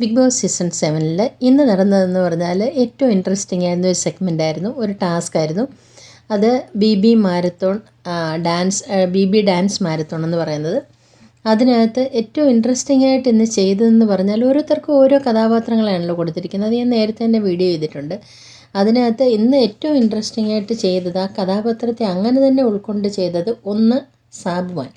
Big boss season സെവനിൽ ഇന്ന് നടന്നതെന്ന് പറഞ്ഞാൽ ഏറ്റവും ഇൻട്രസ്റ്റിംഗ് ആയിരുന്ന ഒരു സെഗ്മെന്റ് ആയിരുന്നു. ഒരു ടാസ്ക് ആയിരുന്നു. അത് B B marathon dance B B dance marathon എന്ന് പറയുന്നത്. അതിനകത്ത് ഏറ്റവും ഇൻട്രസ്റ്റിംഗ് ആയിട്ട് ഇന്ന് ചെയ്തതെന്ന് പറഞ്ഞാൽ ഓരോരുത്തർക്കും ഓരോ കഥാപാത്രങ്ങളാണല്ലോ കൊടുത്തിരിക്കുന്നത്. അത് ഞാൻ നേരത്തെ തന്നെ വീഡിയോ ചെയ്തിട്ടുണ്ട്. അതിനകത്ത് ഇന്ന് ഏറ്റവും ഇൻട്രസ്റ്റിംഗ് ആയിട്ട് ചെയ്തത് ആ കഥാപാത്രത്തെ അങ്ങനെ തന്നെ ഉൾക്കൊണ്ട് ചെയ്തത് ഒന്ന് സാബുമാൻ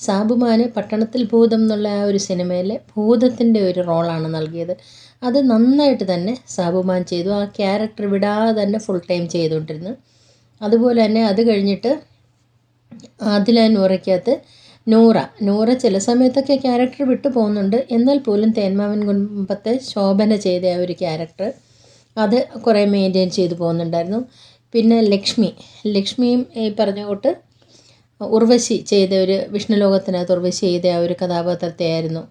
സാബുമാന് പട്ടണത്തിൽ ഭൂതം എന്നുള്ള ആ ഒരു സിനിമയിലെ ഭൂതത്തിന്റെ ഒരു റോളാണ് നൽകിയത്. അത് നന്നായിട്ട് തന്നെ സാബുമാൻ ചെയ്തു. ആ ക്യാരക്ടർ വിടാതെ തന്നെ ഫുൾ ടൈം ചെയ്തുകൊണ്ടിരുന്നു. അതുപോലെ തന്നെ അത് കഴിഞ്ഞിട്ട് ആദില നൂറയ്ക്കകത്ത് നൂറ. നൂറ ചില സമയത്തൊക്കെ ക്യാരക്ടർ വിട്ടു പോകുന്നുണ്ട്. എന്നാൽ പോലും തേന്മാവൻ കുടുംബത്തെ ശോഭന ചെയ്ത ആ ഒരു ക്യാരക്ടർ അത് കുറേ മെയിന്റെയിൻ ചെയ്തു പോകുന്നുണ്ടായിരുന്നു. പിന്നെ ലക്ഷ്മി. ലക്ഷ്മിയും ഈ പറഞ്ഞ കൂട്ട് ഉർവശി ചെയ്ത ഒരു വിഷ്ണുലോകത്തിനകത്ത് ഉർവശി ചെയ്ത ആ ഒരു കഥാപാത്രത്തെയായിരുന്നു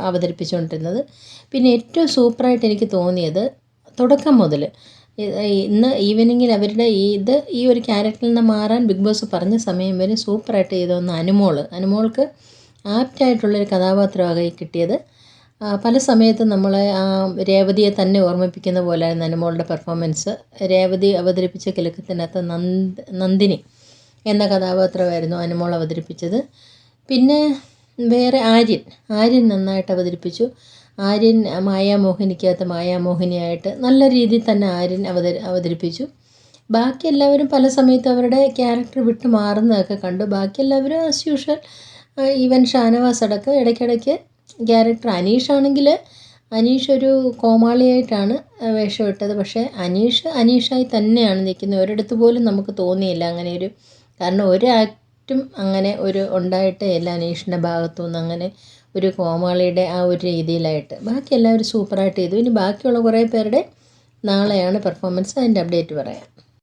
അവതരിപ്പിച്ചുകൊണ്ടിരുന്നത്. പിന്നെ ഏറ്റവും സൂപ്പറായിട്ട് എനിക്ക് തോന്നിയത് തുടക്കം മുതൽ. ഇന്ന് ഈവനിങ്ങിൽ അവരുടെ ഈ ഇത് ഈ ഒരു ക്യാരക്ടറിൽ നിന്ന് മാറാൻ ബിഗ് ബോസ് പറഞ്ഞ സമയം വരെ സൂപ്പറായിട്ട് ചെയ്ത ഒന്ന് അനുമോൾ അനുമോൾക്ക് ആപ്റ്റായിട്ടുള്ളൊരു കഥാപാത്രമായി കിട്ടിയത്. പല സമയത്തും നമ്മളെ ആ രേവതിയെ തന്നെ ഓർമ്മിപ്പിക്കുന്ന പോലെയായിരുന്നു അനുമോളുടെ പെർഫോമൻസ് രേവതി അവതരിപ്പിച്ച കിലുക്കത്തിനകത്ത് നന്ദ് നന്ദിനി എന്ന കഥാപാത്രമായിരുന്നു അനുമോൾ അവതരിപ്പിച്ചത്. പിന്നെ വേറെ ആര്യൻ. ആര്യൻ നന്നായിട്ട് അവതരിപ്പിച്ചു. ആര്യൻ മായാമോഹിനിക്കകത്ത് മായാമോഹിനിയായിട്ട് നല്ല രീതിയിൽ തന്നെ ആര്യൻ അവതരി അവതരിപ്പിച്ചു. ബാക്കി എല്ലാവരും പല സമയത്തും അവരുടെ ക്യാരക്ടർ വിട്ട് മാറുന്നതൊക്കെ കണ്ടു. ബാക്കി എല്ലാവരും ആസ് യൂഷ്വൽ ഈവൻ ഷാനവാസ് അടക്കം ഇടയ്ക്കിടയ്ക്ക് ക്യാരക്ടർ അനീഷ് ആണെങ്കിൽ അനീഷ് ഒരു കോമാളിയായിട്ടാണ് വേഷമിട്ടത് പക്ഷേ അനീഷ് അനീഷായി തന്നെയാണ് നിൽക്കുന്നത്. ഒരിടത്ത് പോലും നമുക്ക് തോന്നിയില്ല. അങ്ങനെ ഒരു കാരണം ഒരു ആക്റ്റും അങ്ങനെ ഒരു ഉണ്ടായിട്ടേ ഇല്ല അനീഷിന്റെ ഭാഗത്തു നിന്ന് അങ്ങനെ ഒരു കോമാളിയുടെ ആ ഒരു രീതിയിലായിട്ട്. ബാക്കി എല്ലാവരും സൂപ്പറായിട്ട് ചെയ്തു. ഇനി ബാക്കിയുള്ള കുറേ പേരുടെ നാളെയാണ് പെർഫോമൻസ് അതിന്റെ അപ്ഡേറ്റ് പറയാം.